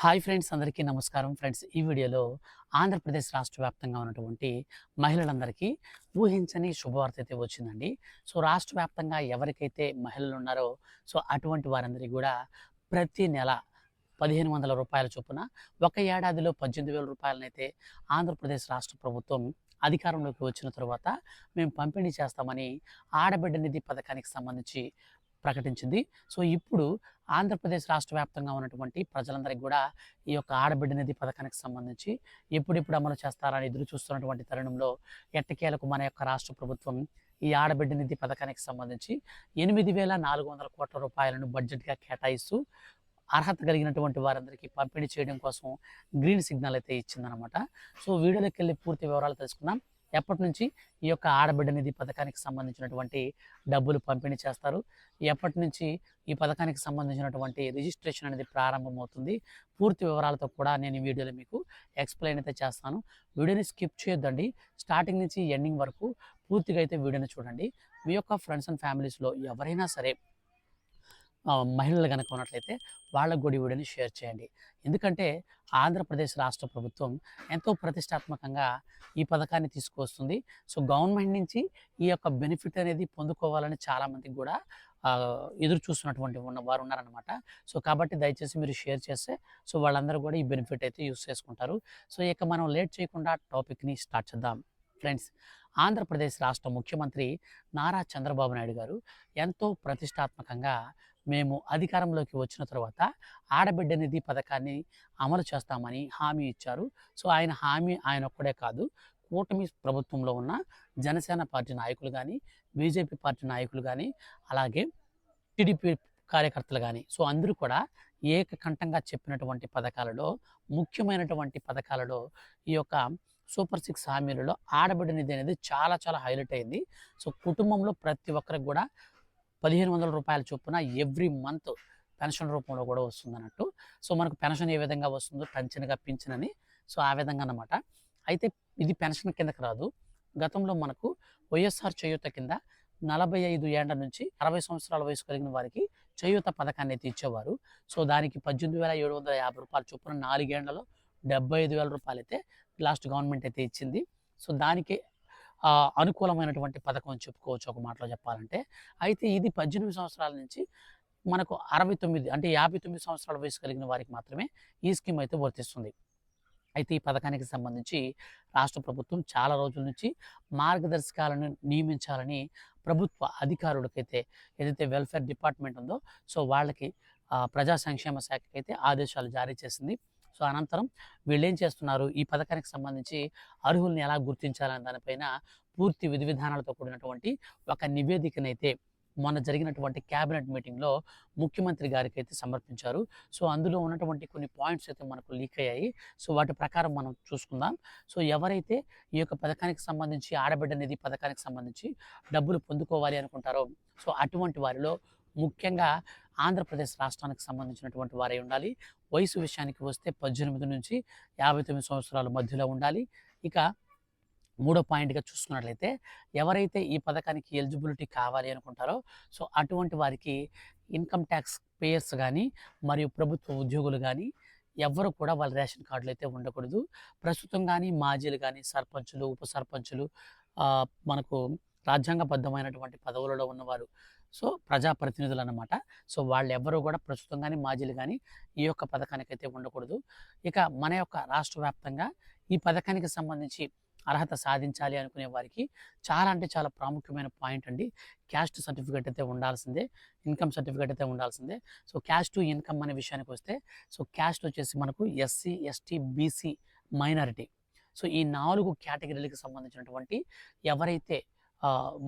Hi friends అందరికీ నమస్కారం. Friends ఈ వీడియోలో ఆంధ్రప్రదేశ్ రాష్ట్ర వ్యాప్తంగా ఉన్నటువంటి మహిళలందరికీ ఊహించని శుభవార్త అయితే వచ్చిందండి. సో రాష్ట్ర వ్యాప్తంగా ఎవరికైతే మహిళలు ఉన్నారో సో అటువంటి వారందరికీ కూడా ప్రతి నెల పదిహేను వందల రూపాయల చొప్పున ఒక ఏడాదిలో పద్దెనిమిది వేల రూపాయలనైతే ఆంధ్రప్రదేశ్ రాష్ట్ర ప్రభుత్వం అధికారంలోకి వచ్చిన తర్వాత మేము పంపిణీ చేస్తామని ఆడబిడ్డ నిధి పథకానికి సంబంధించి ప్రకటించింది. సో ఇప్పుడు ఆంధ్రప్రదేశ్ రాష్ట్ర వ్యాప్తంగా ఉన్నటువంటి ప్రజలందరికీ కూడా ఈ యొక్క ఆడబిడ్డ నిధి పథకానికి సంబంధించి ఎప్పుడెప్పుడు అమలు చేస్తారని ఎదురు చూస్తున్నటువంటి తరుణంలో ఎట్టకేలకు మన యొక్క రాష్ట్ర ప్రభుత్వం ఈ ఆడబిడ్డ నిధి పథకానికి సంబంధించి ఎనిమిది వేల నాలుగు వందల కోట్ల రూపాయలను బడ్జెట్గా కేటాయిస్తూ అర్హత కలిగినటువంటి వారందరికీ పంపిణీ చేయడం కోసం గ్రీన్ సిగ్నల్ అయితే ఇచ్చిందనమాట సో వీడియోలోకి వెళ్ళి పూర్తి వివరాలు తెలుసుకుందాం. ఎప్పటి నుంచి ఈ యొక్క ఆడబిడ్డ నిధి పథకానికి సంబంధించినటువంటి డబ్బులు పంపిణీ చేస్తారు? ఎప్పటి నుంచి ఈ పథకానికి సంబంధించినటువంటి రిజిస్ట్రేషన్ అనేది ప్రారంభమవుతుంది? పూర్తి వివరాలతో కూడా నేను ఈ వీడియోలో మీకు ఎక్స్ప్లెయిన్ అయితే చేస్తాను. వీడియోని స్కిప్ చేయొద్దండి. స్టార్టింగ్ నుంచి ఎండింగ్ వరకు పూర్తిగా అయితే వీడియోని చూడండి. మీ యొక్క ఫ్రెండ్స్ అండ్ ఫ్యామిలీస్లో ఎవరైనా సరే మహిళలు కనుక ఉన్నట్లయితే వాళ్ళకు కూడా వీడియోని షేర్ చేయండి. ఎందుకంటే ఆంధ్రప్రదేశ్ రాష్ట్ర ప్రభుత్వం ఎంతో ప్రతిష్టాత్మకంగా ఈ పథకాన్ని తీసుకొస్తుంది సో గవర్నమెంట్ నుంచి ఈ యొక్క బెనిఫిట్ అనేది పొందుకోవాలని చాలామందికి కూడా ఎదురు చూస్తున్నటువంటి ఉన్న వారు ఉన్నారనమాట సో కాబట్టి దయచేసి మీరు షేర్ చేస్తే సో వాళ్ళందరూ కూడా ఈ బెనిఫిట్ అయితే యూస్ చేసుకుంటారు. సో ఇక మనం లేట్ చేయకుండా టాపిక్ని స్టార్ట్ చేద్దాం. ఫ్రెండ్స్ ఆంధ్రప్రదేశ్ రాష్ట్ర ముఖ్యమంత్రి నారా చంద్రబాబు నాయుడు గారు ఎంతో ప్రతిష్టాత్మకంగా మేము అధికారంలోకి వచ్చిన తర్వాత ఆడబిడ్డ నిధి పథకాన్ని అమలు చేస్తామని హామీ ఇచ్చారు. సో ఆయన హామీ ఆయన ఒక్కడే కాదు కూటమి ప్రభుత్వంలో ఉన్న జనసేన పార్టీ నాయకులు కానీ బీజేపీ పార్టీ నాయకులు కానీ అలాగే టీడీపీ కార్యకర్తలు కానీ సో అందరూ కూడా ఏకకంఠంగా చెప్పినటువంటి పథకాలలో ముఖ్యమైనటువంటి పథకాలలో ఈ యొక్క సూపర్ సిక్స్ హామీలలో ఆడబిడ్డ నిధి అనేది చాలా చాలా హైలైట్ అయింది. సో కుటుంబంలో ప్రతి ఒక్కరికి కూడా పదిహేను వందల రూపాయల చొప్పున ఎవ్రీ మంత్ పెన్షన్ రూపంలో కూడా వస్తుంది అన్నట్టు సో మనకు పెన్షన్ ఏ విధంగా వస్తుందో పెన్షన్గా పింఛన్ అని సో ఆ విధంగా అన్నమాట. అయితే ఇది పెన్షన్ కిందకి రాదు. గతంలో మనకు వైఎస్ఆర్ చేయూత కింద నలభై ఐదు ఏళ్ళ నుంచి అరవై సంవత్సరాల వయసు కలిగిన వారికి చేయూత పథకాన్ని అయితే ఇచ్చేవారు. సో దానికి పద్దెనిమిది వేల ఏడు వందల యాభై రూపాయల చొప్పున నాలుగేళ్ళలో డెబ్బై ఐదు వేల రూపాయలు అయితే లాస్ట్ గవర్నమెంట్ అయితే ఇచ్చింది. సో దానికి అనుకూలమైనటువంటి పథకం అని చెప్పుకోవచ్చు ఒక మాటలో చెప్పాలంటే. అయితే ఇది పద్దెనిమిది సంవత్సరాల నుంచి మనకు అరవై తొమ్మిది అంటే యాభై తొమ్మిది సంవత్సరాల వయసు కలిగిన వారికి మాత్రమే ఈ స్కీమ్ అయితే వర్తిస్తుంది. అయితే ఈ పథకానికి సంబంధించి రాష్ట్ర ప్రభుత్వం చాలా రోజుల నుంచి మార్గదర్శకాలను నియమించాలని ప్రభుత్వ అధికారులకైతే ఏదైతే వెల్ఫేర్ డిపార్ట్మెంట్ ఉందో సో వాళ్ళకి ప్రజా సంక్షేమ శాఖకైతే ఆదేశాలు జారీ చేసింది. సో అనంతరం వీళ్ళు ఏం చేస్తున్నారు? ఈ పథకానికి సంబంధించి అర్హుల్ని ఎలా గుర్తించాలనే దానిపైన పూర్తి విధి విధానాలతో కూడినటువంటి ఒక నివేదికనైతే మొన్న జరిగినటువంటి క్యాబినెట్ మీటింగ్లో ముఖ్యమంత్రి గారికి అయితే సమర్పించారు. సో అందులో ఉన్నటువంటి కొన్ని పాయింట్స్ అయితే మనకు లీక్ అయ్యాయి. సో వాటి ప్రకారం మనం చూసుకుందాం. సో ఎవరైతే ఈ యొక్క పథకానికి సంబంధించి ఆడబిడ్డ నిధి పథకానికి సంబంధించి డబ్బులు పొందుకోవాలి అనుకుంటారో సో అటువంటి వారిలో ముఖ్యంగా ఆంధ్రప్రదేశ్ రాష్ట్రానికి సంబంధించినటువంటి వారే ఉండాలి. వయసు విషయానికి వస్తే పద్దెనిమిది నుంచి యాభై తొమ్మిది సంవత్సరాల మధ్యలో ఉండాలి. ఇక మూడో పాయింట్గా చూసుకున్నట్లయితే ఎవరైతే ఈ పథకానికి ఎలిజిబిలిటీ కావాలి అనుకుంటారో సో అటువంటి వారికి ఇన్కమ్ ట్యాక్స్ పేయర్స్ కానీ మరియు ప్రభుత్వ ఉద్యోగులు కానీ ఎవ్వరు కూడా వాళ్ళ రేషన్ కార్డులు అయితే ఉండకూడదు. ప్రస్తుతం కానీ మాజీలు కానీ సర్పంచులు ఉప సర్పంచులు మనకు రాజ్యాంగబద్ధమైనటువంటి పదవులలో ఉన్నవారు సో ప్రజాప్రతినిధులు అనమాట సో వాళ్ళు ఎవరు కూడా ప్రస్తుతం కానీ మాజీలు కానీ ఈ యొక్క పథకానికి అయితే ఉండకూడదు. ఇక మన యొక్క రాష్ట్ర వ్యాప్తంగా ఈ పథకానికి సంబంధించి అర్హత సాధించాలి అనుకునే వారికి చాలా అంటే చాలా ప్రాముఖ్యమైన పాయింట్ అండి. క్యాస్ట్ సర్టిఫికేట్ అయితే ఉండాల్సిందే ఇన్కమ్ సర్టిఫికేట్ అయితే ఉండాల్సిందే. సో క్యాస్ట్ టు ఇన్కమ్ అనే విషయానికి వస్తే సో క్యాస్ట్ వచ్చేసి మనకు SC ST BC minority. So ఈ నాలుగు కేటగిరీలకు సంబంధించినటువంటి ఎవరైతే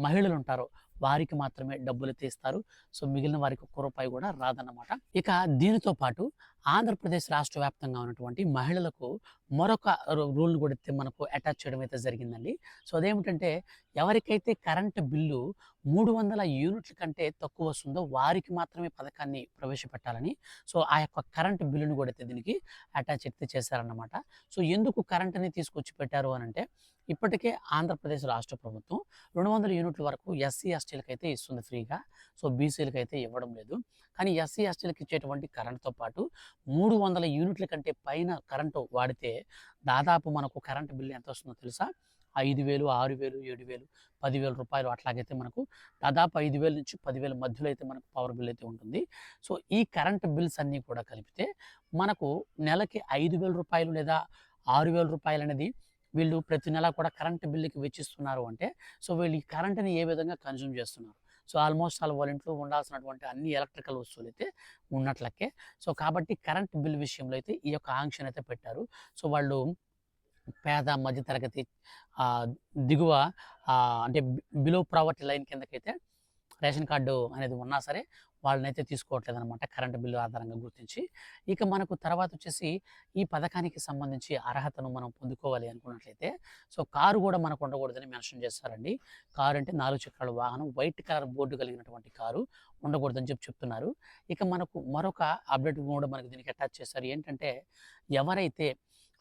మహిళలు ఉంటారో వారికి మాత్రమే డబ్బులు తీస్తారు. సో మిగిలిన వారికి ఒక్క రూపాయి కూడా రాదన్నమాట. ఇక దీనితో పాటు ఆంధ్రప్రదేశ్ రాష్ట్ర వ్యాప్తంగా ఉన్నటువంటి మహిళలకు మరొక రూల్ని కూడా మనకు అటాచ్ చేయడం అయితే జరిగిందండి. సో అదేమిటంటే ఎవరికైతే కరెంటు బిల్లు మూడు వందల యూనిట్ల కంటే తక్కువ వస్తుందో వారికి మాత్రమే పథకాన్ని ప్రవేశపెట్టాలని సో ఆ యొక్క కరెంటు బిల్లును కూడా అయితే దీనికి అటాచ్ అయితే చేశారన్నమాట. సో ఎందుకు కరెంటుని తీసుకొచ్చి పెట్టారు అని అంటే ఇప్పటికే ఆంధ్రప్రదేశ్ రాష్ట్ర ప్రభుత్వం రెండు వందల యూనిట్ల వరకు ఎస్సీ ఎస్టీలకు అయితే ఇస్తుంది ఫ్రీగా. సో బీసీలకు అయితే ఇవ్వడం లేదు. కానీ ఎస్సీ ఎస్టీలకు ఇచ్చేటువంటి కరెంటుతో పాటు మూడు వందల యూనిట్ల కంటే పైన కరెంటు వాడితే దాదాపు మనకు కరెంటు బిల్లు ఎంత వస్తుందో తెలుసా? ఐదు వేలు ఆరు వేలు ఏడు వేలు పదివేల రూపాయలు అట్లాగైతే మనకు దాదాపు ఐదు వేల నుంచి పదివేల మధ్యలో అయితే మనకు పవర్ బిల్ అయితే ఉంటుంది. సో ఈ కరెంట్ బిల్స్ అన్నీ కూడా కలిపితే మనకు నెలకి ఐదు వేల రూపాయలు లేదా ఆరు వేల రూపాయలు అనేది వీళ్ళు ప్రతి నెల కూడా కరెంట్ బిల్లుకి వెచ్చిస్తున్నారు అంటే సో వీళ్ళు ఈ కరెంట్ని ఏ విధంగా కన్జ్యూమ్ చేస్తున్నారు? సో ఆల్మోస్ట్ ఆల్ వాళ్ళ ఇంట్లో ఉండాల్సినటువంటి అన్ని ఎలక్ట్రికల్ వస్తువులు అయితే ఉన్నట్లకే. సో కాబట్టి కరెంట్ బిల్ విషయంలో అయితే ఈ యొక్క ఆంక్షన్ అయితే పెట్టారు. సో వాళ్ళు పేద మధ్యతరగతి దిగువ అంటే బిలో ప్రావర్టీ లైన్ కిందకైతే రేషన్ కార్డు అనేది ఉన్నా సరే వాళ్ళనైతే తీసుకోవట్లేదు అనమాట కరెంట్ బిల్లు ఆధారంగా గుర్తించి. ఇక మనకు తర్వాత వచ్చేసి ఈ పథకానికి సంబంధించి అర్హతను మనం పొందుకోవాలి అనుకున్నట్లయితే సో కారు కూడా మనకు ఉండకూడదని మెన్షన్ చేస్తారండి. కారు అంటే నాలుగు చక్రాల వాహనం వైట్ కలర్ బోర్డు కలిగినటువంటి కారు ఉండకూడదని చెప్పి చెప్తున్నారు. ఇక మనకు మరొక అప్డేట్ కూడా మనకు దీనికి అటాచ్ చేస్తారు ఏంటంటే ఎవరైతే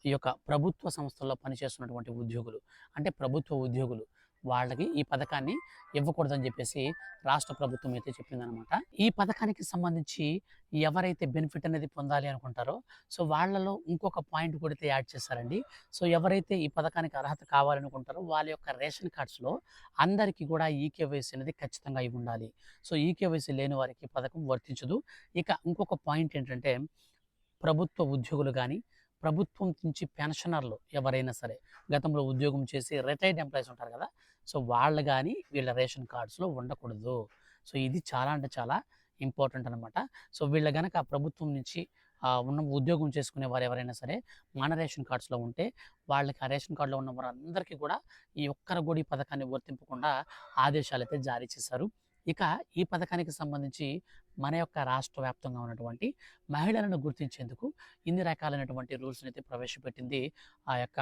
ఈ యొక్క ప్రభుత్వ సంస్థల్లో పనిచేస్తున్నటువంటి ఉద్యోగులు అంటే ప్రభుత్వ ఉద్యోగులు వాళ్ళకి ఈ పథకాన్ని ఇవ్వకూడదని చెప్పేసి రాష్ట్ర ప్రభుత్వం అయితే చెప్పిందనమాట ఈ పథకానికి సంబంధించి ఎవరైతే బెనిఫిట్ అనేది పొందాలి అనుకుంటారో సో వాళ్ళలో ఇంకొక పాయింట్ కూడా అయితే యాడ్ చేశారండి. సో ఎవరైతే ఈ పథకానికి అర్హత కావాలనుకుంటారో వాళ్ళ యొక్క రేషన్ కార్డ్స్లో అందరికీ కూడా ఈకేవైసీ అనేది ఖచ్చితంగా ఇవి ఉండాలి. సో ఈకేవైసీ లేని వారికి పథకం వర్తించదు. ఇక ఇంకొక పాయింట్ ఏంటంటే ప్రభుత్వ ఉద్యోగులు కానీ ప్రభుత్వం నుంచి పెన్షనర్లు ఎవరైనా సరే గతంలో ఉద్యోగం చేసి రిటైర్డ్ ఎంప్లాయీస్ ఉంటారు కదా సో వాళ్ళు కానీ వీళ్ళ రేషన్ కార్డ్స్లో ఉండకూడదు. సో ఇది చాలా అంటే చాలా ఇంపార్టెంట్ అనమాట సో వీళ్ళ గనక ప్రభుత్వం నుంచి ఉన్న ఉద్యోగం చేసుకునే వారు ఎవరైనా సరే మన రేషన్ కార్డ్స్లో ఉంటే వాళ్ళకి ఆ రేషన్ కార్డులో ఉన్న వారందరికీ కూడా ఈ ఒక్కరు కూడా ఈ పథకాన్ని వర్తింపకుండా ఆదేశాలు అయితే జారీ చేశారు. ఇక ఈ పథకానికి సంబంధించి మన యొక్క రాష్ట్ర వ్యాప్తంగా ఉన్నటువంటి మహిళలను గుర్తించేందుకు ఇన్ని రకాలైనటువంటి రూల్స్ని అయితే ప్రవేశపెట్టింది ఆ యొక్క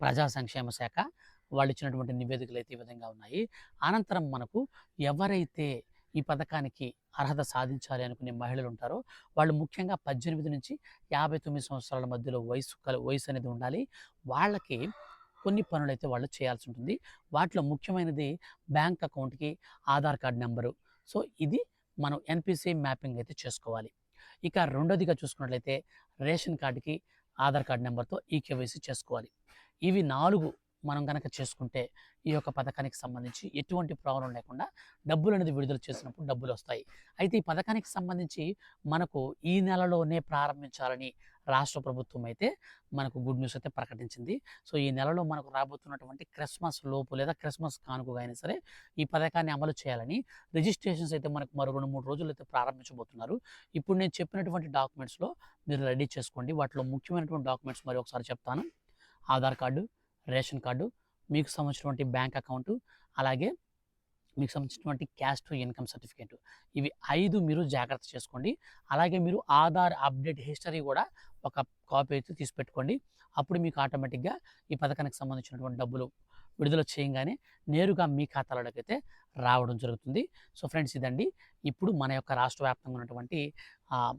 ప్రజా సంక్షేమ శాఖ. వాళ్ళు ఇచ్చినటువంటి నివేదికలు అయితే ఈ విధంగా ఉన్నాయి. అనంతరం మనకు ఎవరైతే ఈ పథకానికి అర్హత సాధించాలి అనుకునే మహిళలు ఉంటారో వాళ్ళు ముఖ్యంగా పద్దెనిమిది నుంచి యాభై తొమ్మిది సంవత్సరాల మధ్యలో వయసు వయసు అనేది ఉండాలి. వాళ్ళకి కొన్ని పనులు అయితే వాళ్ళు చేయాల్సి ఉంటుంది వాటిలో ముఖ్యమైనది బ్యాంక్ అకౌంట్కి ఆధార్ కార్డ్ నెంబరు. సో ఇది మనం ఎన్పిసి మ్యాపింగ్ అయితే చేసుకోవాలి. ఇక రెండోదిగా చూసుకున్నట్లయితే రేషన్ కార్డుకి ఆధార్ కార్డ్ నెంబర్తో ఈకేవైసీ చేసుకోవాలి. ఇవి నాలుగు మనం కనుక చేసుకుంటే ఈ యొక్క పథకానికి సంబంధించి ఎటువంటి ప్రాబ్లం లేకుండా డబ్బులు అనేది విడుదల చేసినప్పుడు డబ్బులు వస్తాయి అయితే ఈ పథకానికి సంబంధించి మనకు ఈ నెలలోనే ప్రారంభించాలని రాష్ట్ర ప్రభుత్వం అయితే మనకు గుడ్ న్యూస్ అయితే ప్రకటించింది. సో ఈ నెలలో మనకు రాబోతున్నటువంటి క్రిస్మస్ లోపు లేదా క్రిస్మస్ కానుకగా అయినా సరే ఈ పథకాన్ని అమలు చేయాలని రిజిస్ట్రేషన్స్ అయితే మనకు మరో రెండు మూడు రోజులు అయితే ప్రారంభించబోతున్నారు. ఇప్పుడు నేను చెప్పినటువంటి డాక్యుమెంట్స్లో మీరు రెడీ చేసుకోండి. వాటిలో ముఖ్యమైనటువంటి డాక్యుమెంట్స్ మరి ఒకసారి చెప్తాను. ఆధార్ కార్డు రేషన్ కార్డు మీకు సంబంధించినటువంటి బ్యాంక్ అకౌంటు అలాగే మీకు సంబంధించినటువంటి క్యాస్ట్ ఇన్కమ్ సర్టిఫికేట్. ఇవి ఐదు మీరు జాగ్రత్త చేసుకోండి. అలాగే మీరు ఆధార్ అప్డేట్ హిస్టరీ కూడా ఒక కాపీ అయితే తీసి పెట్టుకోండి అప్పుడు మీకు ఆటోమేటిక్గా ఈ పథకానికి సంబంధించినటువంటి డబ్బులు విడుదల చేయగానే నేరుగా మీ ఖాతాలోకి అయితే రావడం జరుగుతుంది. సో ఫ్రెండ్స్ ఇదండి. ఇప్పుడు మన యొక్క రాష్ట్ర వ్యాప్తంగా ఉన్నటువంటి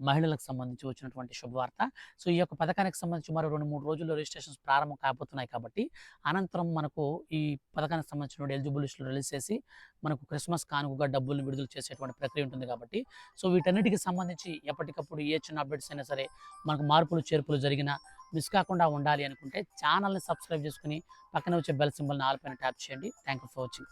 మహిళలకు సంబంధించి వచ్చినటువంటి శుభవార్త. సో ఈ యొక్క పథకానికి సంబంధించి మరో రెండు మూడు రోజుల్లో రిజిస్ట్రేషన్స్ ప్రారంభం కాబోతున్నాయి కాబట్టి అనంతరం మనకు ఈ పథకానికి సంబంధించిన ఎలిజిబుల్ లిస్టులు రిలీజ్ చేసి మనకు క్రిస్మస్ కానుకగా డబ్బులు విడుదల చేసేటువంటి ప్రక్రియ ఉంటుంది కాబట్టి సో వీటన్నిటికి సంబంధించి ఎప్పటికప్పుడు ఏ చిన్న అప్డేట్స్ అయినా సరే మనకు మార్పులు చేర్పులు జరిగినా మిస్ కాకుండా ఉండాలి అనుకుంటే ఛానల్ని సబ్స్క్రైబ్ చేసుకుని పక్కన వచ్చే బెల్ సింబల్ని ఆల్ పైన ట్యాప్ చేయండి. Thank you for watching